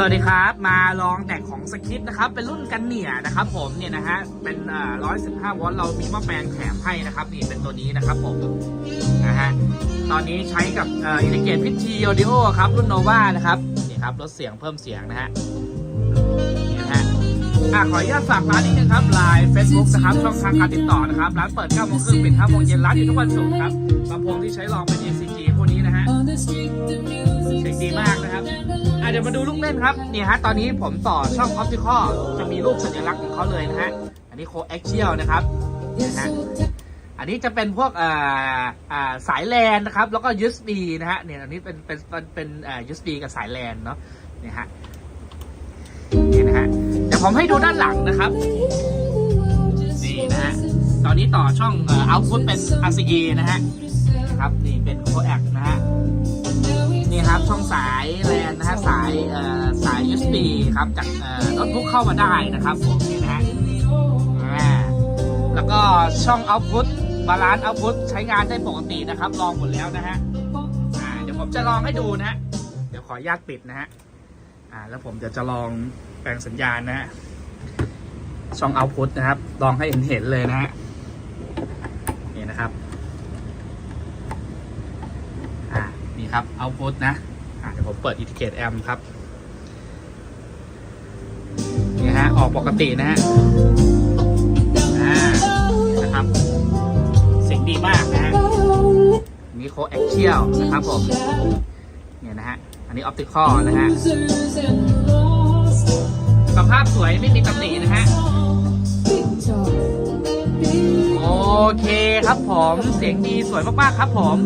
สวัสดีครับมาลองแต่งของสคริปต์นะครับเป็นรุ่นกันเหนียนะครับผมเนี่ยนะฮะเป็นร้อยสิบห้า115วลต์เรามีหม้อแปลงแถมให้นะครับนี่เป็นตัวนี้นะครับผมนะฮะตอนนี้ใช้กับอินดิเกตพิทีออดิโอครับรุ่นโนวานะครับนี่ครับลดเสียงเพิ่มเสียงนะฮะนี่นะฮะอะขออนุญาตฝากร้านนิดนึงครับไลน์เฟซบุ๊กนะครับช่องทางการติดต่อนะครับร้านเปิด9โมงครึ่งปิด5โมงเย็นร้านอยู่ทุกวันศุกร์ครับลำโพงที่ใช้ลองเป็น ACG พวกนี้นะฮะเสียงดีมากนะครับ เดี๋ยวมาดูลูกเล่นครับนี่ฮะตอนนี้ผมต่อช่อง Optical จะมีรูปสัญลักษณ์ของเขาเลยนะฮะอันนี้ Coaxial นะครับนะฮะอันนี้จะเป็นพวกอ่าอ่าสายแลนนะครับ แล้วก็ USB นะฮะเนี่ยอันนี้เป็นเป็นเป็นเป็นอ่า USB กับสายแลนเนาะนี่ฮะนี่นะฮะเดี๋ยวผมให้ดูด้านหลังนะครับนี่นะฮะตอนนี้ต่อช่องเอ่อ output เป็น RCA นะฮะนะครับนี่เป็น coax นะฮะ ครับช่องสายแลนนะฮะสายสาย USB ครับจากโน้ตบุ๊กเข้ามาได้นะครับผมนี่นะฮะแล้วก็ช่อง output บาลานซ์ output ใช้งานได้ปกตินะครับ ลองหมดแล้วนะฮะเดี๋ยวผมจะลองให้ดูนะฮะเดี๋ยวขออนุญาตปิดนะฮะอ่าแล้วผมเดี๋ยวจะลองแปลงสัญญาณนะฮะช่อง output นะครับ ลองให้เห็นเห็นเลยนะฮะนี่นะครับ อ่า นี่ครับ output นะเดี๋ยวผมเปิด indicate amp ครับนี่ฮะออกปกตินะฮะนะครับเสียงดีมากนะฮะมีโคแอคเชียลนะครับผมเนี่ยนะฮะอันนี้ optical นะฮะสภาพสวยไม่มีตำหนินะฮะโอเคครับผม เสียงดีสวยมาก ๆ ครับผม